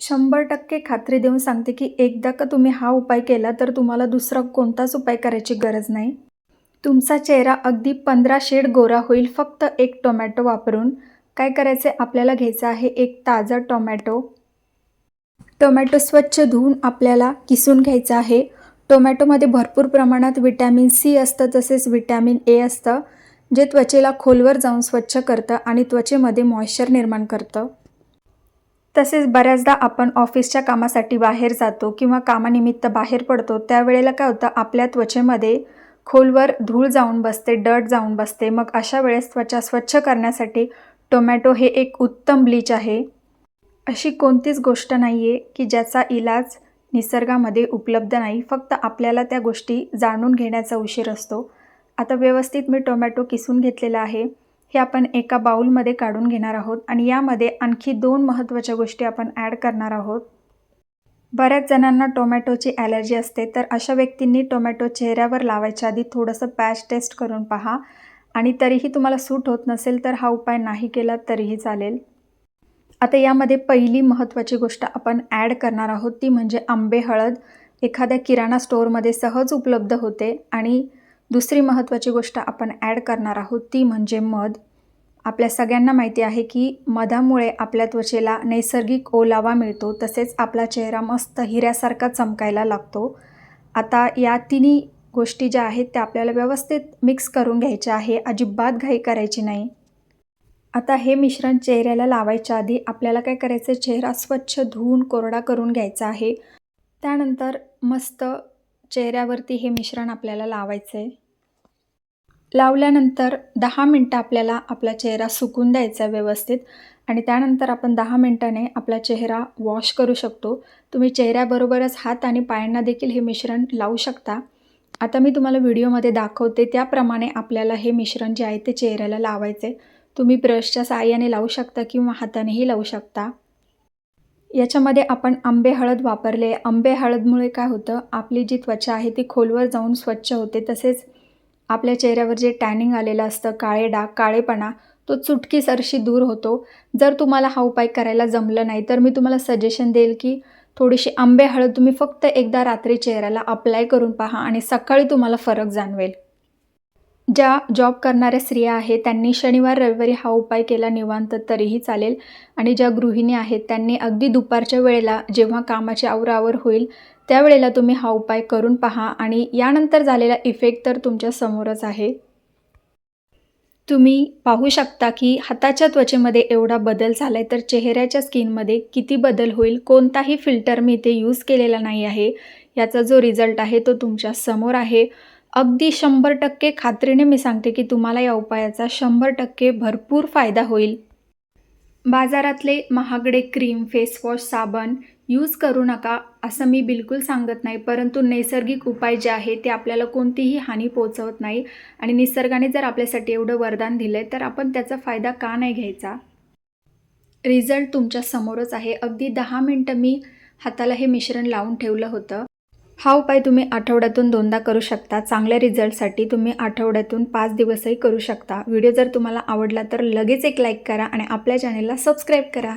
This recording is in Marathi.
शंभर टक्के खात्री देऊन सांगते की एकदा का तुम्ही हा उपाय केला तर तुम्हाला दुसरा कोणताच उपाय करायची गरज नाही. तुमचा चेहरा अगदी पंधरा शेड गोरा होईल फक्त एक टोमॅटो वापरून. काय करायचे? आपल्याला घ्यायचं आहे एक ताजा टोमॅटो. टोमॅटो स्वच्छ धुवून आपल्याला किसून घ्यायचं आहे. टोमॅटोमध्ये भरपूर प्रमाणात विटॅमिन सी असतं तसेच विटॅमिन ए असतं जे त्वचेला खोलवर जाऊन स्वच्छ करतं आणि त्वचेमध्ये मॉइश्चर निर्माण करतं. तसेच बऱ्याचदा आपण ऑफिसच्या कामासाठी बाहेर जातो किंवा कामानिमित्त बाहेर पडतो त्यावेळेला काय होतं? आपल्या त्वचेमध्ये खोलवर धूळ जाऊन बसते डट जाऊन बसते. मग अशा वेळेस त्वचा स्वच्छ करण्यासाठी टोमॅटो हे एक उत्तम ब्लीच आहे. अशी कोणतीच गोष्ट नाही आहे की ज्याचा इलाज निसर्गामध्ये उपलब्ध नाही. फक्त आपल्याला त्या गोष्टी जाणून घेण्याचा उशीर असतो. आता व्यवस्थित मी टोमॅटो किसून घेतलेला आहे. हे आपण एका बाऊलमध्ये काढून घेणार आहोत आणि यामध्ये आणखी दोन महत्त्वाच्या गोष्टी आपण ॲड करणार आहोत. बऱ्याच जणांना टोमॅटोची ॲलर्जी असते तर अशा व्यक्तींनी टोमॅटो चेहऱ्यावर लावायच्या आधी थोडंसं पॅच टेस्ट करून पहा. आणि तरीही तुम्हाला सूट होत नसेल तर हा उपाय नाही केला तरीही चालेल. आता यामध्ये पहिली महत्त्वाची गोष्ट आपण ॲड करणार आहोत ती म्हणजे आंबे हळद. एखाद्या किराणा स्टोअरमध्ये सहज उपलब्ध होते आणि दुसरी महत्त्वाची गोष्ट आपण ॲड करणार आहोत ती म्हणजे मध. आपल्या सगळ्यांना माहिती आहे की मधामुळे आपल्या त्वचेला नैसर्गिक ओलावा मिळतो तसेच आपला चेहरा मस्त हिऱ्यासारखा चमकायला लागतो. आता या तिन्ही गोष्टी ज्या आहेत त्या आपल्याला व्यवस्थित मिक्स करून घ्यायच्या आहे अजिबात घाई करायची नाही. आता हे मिश्रण चेहऱ्याला लावायच्या आधी आपल्याला काय करायचं आहे चेहरा स्वच्छ धुवून कोरडा करून घ्यायचा आहे. त्यानंतर मस्त चेहऱ्यावरती हे मिश्रण आपल्याला लावायचं आहे लावल्यानंतर दहा मिनटं आपल्याला आपला चेहरा सुकून द्यायचा आहे व्यवस्थित. आणि त्यानंतर आपण दहा मिनटाने आपला चेहरा वॉश करू शकतो. तुम्ही चेहऱ्याबरोबरच हात आणि पायांना देखील हे मिश्रण लावू शकता. आता मी तुम्हाला व्हिडिओमध्ये दाखवते त्याप्रमाणे आपल्याला हे मिश्रण जे आहे ते चेहऱ्याला लावायचे. तुम्ही ब्रशच्या साहाय्याने लावू शकता किंवा हातानेही लावू शकता. याच्यामध्ये आपण आंबे हळद वापरले. आंबे हळदमुळे काय होतं? आपली जी त्वचा आहे ती खोलवर जाऊन स्वच्छ होते. तसेच आपल्या चेहऱ्यावर जे टॅनिंग आलेलं असतं काळे डाग काळेपणा तो चुटकीसरशी दूर होतो. जर तुम्हाला हा उपाय करायला जमलं नाही तर मी तुम्हाला सजेशन देईल की थोडीशी आंबे हळद तुम्ही फक्त एकदा रात्री चेहऱ्याला अप्लाय करून पहा आणि सकाळी तुम्हाला फरक जाणवेल. ज्या जॉब करणाऱ्या स्त्रिया आहेत त्यांनी शनिवार रविवारी हा उपाय केला निवांत तरीही चालेल. आणि ज्या गृहिणी आहेत त्यांनी अगदी दुपारच्या वेळेला जेव्हा कामाची आवरावर होईल त्यावेळेला तुम्ही हा उपाय करून पहा आणि यानंतर झालेला इफेक्ट तर तुमच्या समोरच आहे. तुम्ही पाहू शकता की हाताच्या त्वचेमध्ये एवढा बदल झाला आहे तर चेहऱ्याच्या स्किनमध्ये किती बदल होईल कोणताही फिल्टर मी इथे यूज केलेला नाही आहे. याचा जो रिझल्ट आहे तो तुमच्यासमोर आहे. अगदी शंभर टक्के खात्रीने मी सांगते की तुम्हाला या उपायाचा शंभर टक्के भरपूर फायदा होईल. बाजारातले महागडे क्रीम फेसवॉश साबण यूज करू नका असं मी बिलकुल सांगत नाही. परंतु नैसर्गिक उपाय जे आहे ते आपल्याला कोणतीही हानी पोचवत नाही. आणि निसर्गाने जर आपल्यासाठी एवढं वरदान दिलं आहे तर आपण त्याचा फायदा का नाही घ्यायचा? रिझल्ट तुमच्या समोरच आहे. अगदी दहा मिनटं मी हाताला हे मिश्रण लावून ठेवलं होतं. हा उपाय तुम्ही आठवड्यातून दोनदा करू शकता. चांगल्या रिझल्टसाठी तुम्ही आठवड्यातून पाच दिवसही करू शकता. व्हिडिओ जर तुम्हाला आवडला तर लगेच एक लाईक करा आणि आपल्या चॅनेलला सबस्क्राईब करा.